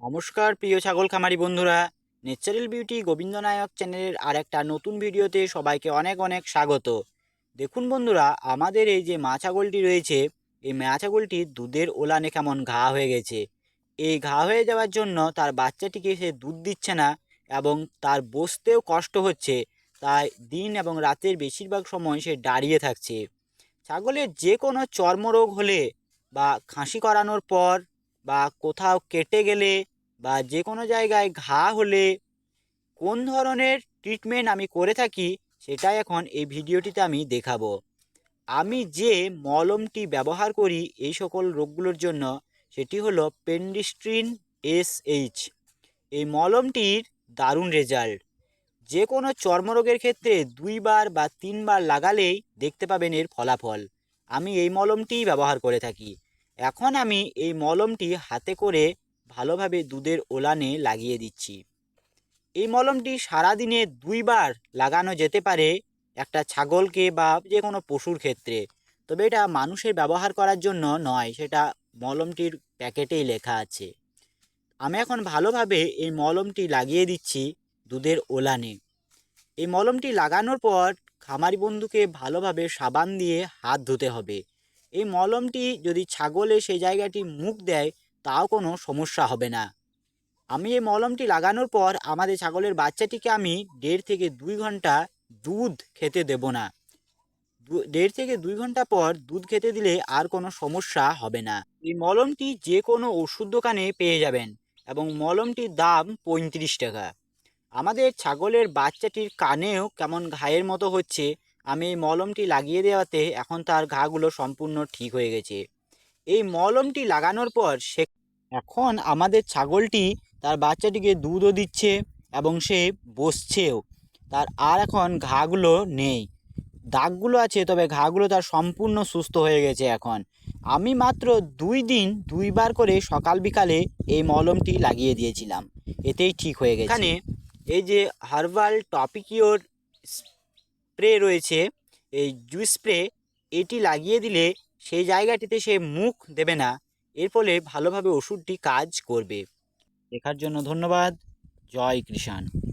নমস্কার, প্রিয় ছাগল খামারি বন্ধুরা। ন্যাচারাল বিউটি গোবিন্দ নায়ক চ্যানেলের আর একটা নতুন ভিডিওতে সবাইকে অনেক অনেক স্বাগত। দেখুন বন্ধুরা, আমাদের এই যে মা ছাগলটি রয়েছে, এই মা ছাগলটি দুধের ওলানে কেমন ঘা হয়ে গেছে। এই ঘা হয়ে যাওয়ার জন্য তার বাচ্চাটিকে সে দুধ দিচ্ছে না এবং তার বসতেও কষ্ট হচ্ছে। তাই দিন এবং রাতের বেশিরভাগ সময় সে দাঁড়িয়ে থাকছে। ছাগলের যে কোনো চর্মরোগ হলে বা খাসি করানোর পর বা কোথাও কেটে গেলে বা যে কোনো জায়গায় ঘা হলে কোন ধরনের ট্রিটমেন্ট আমি করে থাকি সেটাই এখন এই ভিডিওটিতে আমি দেখাবো। আমি যে মলমটি ব্যবহার করি এই সকল রোগগুলোর জন্য সেটি হলো পেন্ডিস্ট্রিন এস এইচ। এই মলমটির দারুণ রেজাল্ট। যে কোনো চর্মরোগের ক্ষেত্রে দুইবার বা তিনবার লাগালেই দেখতে পাবেন এর ফলাফল। আমি এই মলমটিই ব্যবহার করে থাকি। এখন আমি এই মলমটি হাতে করে ভালোভাবে দুধের ওলানে লাগিয়ে দিচ্ছি। এই মলমটি সারাদিনে দুইবার লাগানো যেতে পারে একটা ছাগলকে বা যে কোনো পশুর ক্ষেত্রে। তবে এটা মানুষের ব্যবহার করার জন্য নয়, সেটা মলমটির প্যাকেটেই লেখা আছে। আমি এখন ভালোভাবে এই মলমটি লাগিয়ে দিচ্ছি দুধের ওলানে। এই মলমটি লাগানোর পর খামারি বন্ধুকে ভালোভাবে সাবান দিয়ে হাত ধুতে হবে। এই মলমটি যদি ছাগলে সেই জায়গাটি মুখ দেয় তাও কোনো সমস্যা হবে না। আমি এই মলমটি লাগানোর পর আমাদের ছাগলের বাচ্চাটিকে আমি দেড় থেকে দুই ঘণ্টা দুধ খেতে দেব না। দেড় থেকে দুই ঘণ্টা পর দুধ খেতে দিলে আর কোনো সমস্যা হবে না। এই মলমটি যে কোনো ওষুধ দোকানে পেয়ে যাবেন এবং মলমটির দাম পঁয়ত্রিশ টাকা। আমাদের ছাগলের বাচ্চাটির কানেও কেমন ঘায়ের মতো হচ্ছে, আমি এই মলমটি লাগিয়ে দেওয়াতে এখন তার ঘাগুলো সম্পূর্ণ ঠিক হয়ে গেছে। এই মলমটি লাগানোর পর সে এখন আমাদের ছাগলটি তার বাচ্চাটিকে দুধও দিচ্ছে এবং সে বসছেও। তার আর এখন ঘাগুলো নেই। দাগগুলো আছে, তবে ঘাগুলো তার সম্পূর্ণ সুস্থ হয়ে গেছে এখন। আমি মাত্র দুই দিন দুইবার করে সকাল বিকালে এই মলমটি লাগিয়ে দিয়েছিলাম। এতেই ঠিক হয়ে গেছে। এখানে এই যে হার্বাল টপিকিওর স্প্রে রয়েছে, এই জুস স্প্রে, এটি লাগিয়ে দিলে সেই জায়গাটিতে সে মুখ দেবে না। এর ফলে ভালোভাবে ওষুধটি কাজ করবে। দেখার জন্য ধন্যবাদ। জয় কৃষাণ।